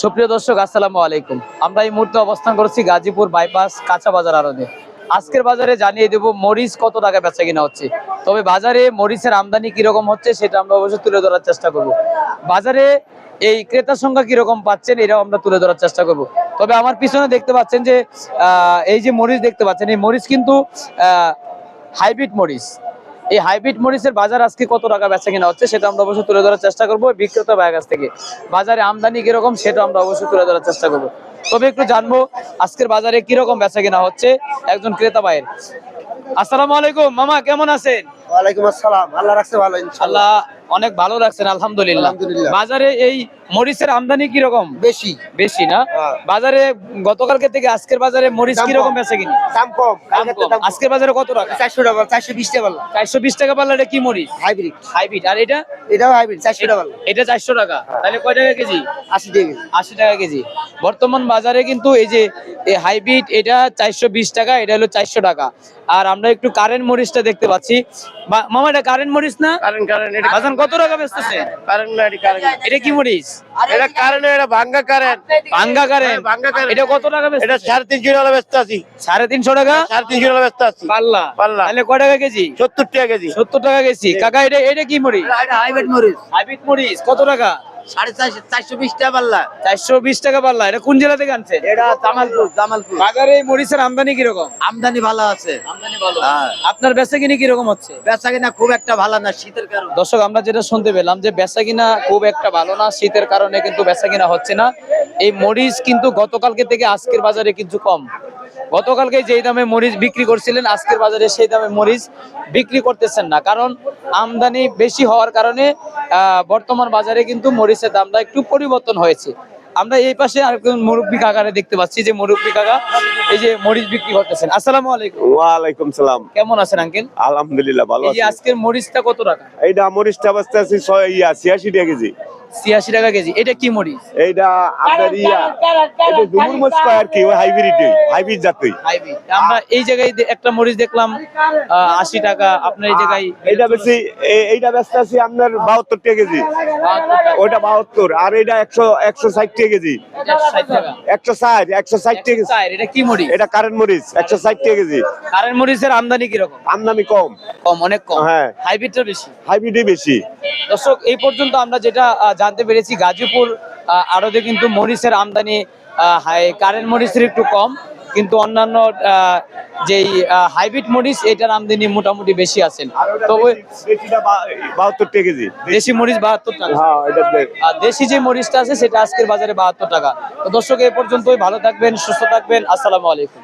সুপ্রিয় দর্শক, আসসালামু আলাইকুম। আমরা এই মুহূর্তে অবস্থান করছি গাজীপুর বাইপাস কাঁচা বাজার আড়তে। আজকের বাজারে জানিয়ে দেব মরিচ কত টাকা বেচা কিনা হচ্ছে। তবে বাজারে মরিচের আমদানি কীরকম হচ্ছে সেটা আমরা অবশ্যই তুলে ধরার চেষ্টা করব। বাজারে এই ক্রেতার সংখ্যা কীরকম পাচ্ছেন এটাও আমরা তুলে ধরার চেষ্টা করব। তবে আমার পিছনে দেখতে পাচ্ছেন যে এই যে মরিচ দেখতে পাচ্ছেন, এই মরিচ কিন্তু হাইব্রিড মরিচ। এই হাইব্রিড মরিচের বাজার আজকে কত টাকা বেচা কিনা হচ্ছে সেটা আমরা অবশ্যই তুলে ধরার চেষ্টা করব বিক্রেতা ভাইয়ের কাছ থেকে। বাজারে আমদানি কীরকম সেটা আমরা অবশ্যই তুলে ধরার চেষ্টা করব। তবে একটু জানব আজকের বাজারে কীরকম বেচা কিনা হচ্ছে একজন ক্রেতা ভাইয়ের। আসসালামু আলাইকুম মামা কেমন আছেন? ওয়ালাইকুম আসসালাম আল্লাহ রাখছে ভালো ইনশাআল্লাহ। আল্লাহ অনেক ভালো রাখছেন আলহামদুলিল্লাহ। বাজারে এই মরিচের আমদানি কীরকম? বেশি। বেশি না? হ্যাঁ। বাজারে গতকালকে থেকে আজকের বাজারে মরিচ দাম কীরকম কম। বেচা কিনি? দাম কম। আজকের বাজারে কত টাকা? চারশো টাকা চারশো বিশ টাকা পারলাম চারশো বিশ টাকা পারলে এটা কি মরিচ? হাইব্রিড। হাইব্রিড। আর এটা? এটাও হাইব্রিড চারশো টাকা পারলাম এটা চারশো টাকা। তাহলে কয় টাকা কেজি? আশি টাকা কেজি। আশি টাকা কেজি। বর্তমান বাজারে কিন্তু এই যে এই হাইব্রিড এটা চারশো বিশ টাকা এটা হলো চারশো টাকা। আর আমরা একটু কারেন্ট মরিচটা দেখতে পাচ্ছি। মামা এটা কারেন্ট মরিচ না? কারেন্ট কারেন্ট এটা বাজান কত টাকা বেচতেছে? কারেন্ট না এটা কারেন্ট এটা কি মরিচ? এটা কারেন্ট এটা ভাঙ্গা কারেন্ট ভাঙ্গা কারেন্ট হ্যাঁ, ভাঙ্গা কারেন্ট। এটা কত টাকা এটা বেচতেছে সাড়ে তিনশো টাকা বেচতে আছি সাড়ে তিনশো টাকা? সাড়ে তিনশো টাকা ব্যস্ত আছি পাল্লা। পাল্লা। তাহলে কয় টাকা কেজি? সত্তর টাকা কেজি। সত্তর টাকা কেজি। কাকা এটা এটা কি মরিচ? এটা হাইব্রিড মরিচ। হাইব্রিড মরিচ। কত টাকা? সাড়ে চারশো চারশো বিশ টাকা পারলা চারশো বিশ টাকা পাল্লা। এটা কোন জেলা থেকে আনছে এটা জামালপুর জামালপুর। বাজারে এই মরিচের আমদানি কীরকম? আমদানি ভালো আছে। আমদানি ভালো। হ্যাঁ। আপনার বেচা কিনি কীরকম হচ্ছে? বেচা কিনা খুব একটা ভালো না শীতের কারণে। দর্শক আমরা যেটা শুনতে পেলাম যে বেচা কিনা খুব একটা ভালো না শীতের কারণে কিন্তু বেচা কিনা হচ্ছে না। এই মরিচ কিন্তু গতকালকে থেকে আজকের বাজারে কিছু কম। গতকালকে যেই দামে মরিচ বিক্রি করছিলেন আজকের বাজারে সেই দামে মরিচ বিক্রি করতেছেন না। কারণ আমদানি বেশি হওয়ার কারণে আহ, বর্তমান বাজারে কিন্তু মরিচের দামটা একটু পরিবর্তন হয়েছে। আমরা এই পাশে আরেকজন মুরব্বী কাকারে দেখতে পাচ্ছি যে মুরব্বী কাকা এই যে মরিচ বিক্রি করতেছেন। আসসালামু আলাইকুম। ওয়া আলাইকুম সালাম। কেমন আছেন আঙ্কেল? আলহামদুলিল্লাহ ভালো আছি। এই আজকের মরিচটা কত টাকা? এইটা মরিচটা বাঁচতে আছি ছয় ইয়া ছিয়াশি টাকা কেজি। ছিয়াশি টাকা কেজি। এটা কি মরিচ? এইটা আপনার ইয়া এটা ডুমুর মরিচ কয় আর কি ওই হাইব্রিড হাইব্রিড জাতই। হাইব্রিড আমরা এই জায়গায় একটা মরিচ দেখলাম আশি টাকা আপনার এই জায়গায় এইটা বেশি এ- এইটা ব্যস্ত আছি আপনার বাহাত্তর টাকা কেজি। 72 ওইটা বাহাত্তর আর এটা একশো একশো ষাট টাকা কেজি। এটা 60 টাকা। একশো ষাট একশো ষাট টাকা এটা কি মরিচ? এটা কারেন্ট মরিচ একশো ষাট টাকা কেজি। কারেন্ট মরিচের আমদানি কীরকম? আমদানি কম। কম অনেক কম। হ্যাঁ। হাইব্রিডটা বেশি? হাইব্রিডই বেশি। দর্শক এই পর্যন্ত আমরা যেটা জানতে পেরেছি গাজীপুর আরও আড়তে কিন্তু মরিচের আমদানি কারেন্ট মরিচের একটু কম। কিন্তু অন্যান্য যেই হাইব্রিড মরিচ এটার আমদানি মোটামুটি বেশি আছেন তো বাহাত্তর টাকা কেজি। দেশি মরিচ বাহাত্তর টাকা। হ্যাঁ এটা আর দেশি যে মরিচটা আছে সেটা আজকের বাজারে বাহাত্তর টাকা। তো দর্শক এই পর্যন্তই ভালো থাকবেন সুস্থ থাকবেন আসসালামু আলাইকুম।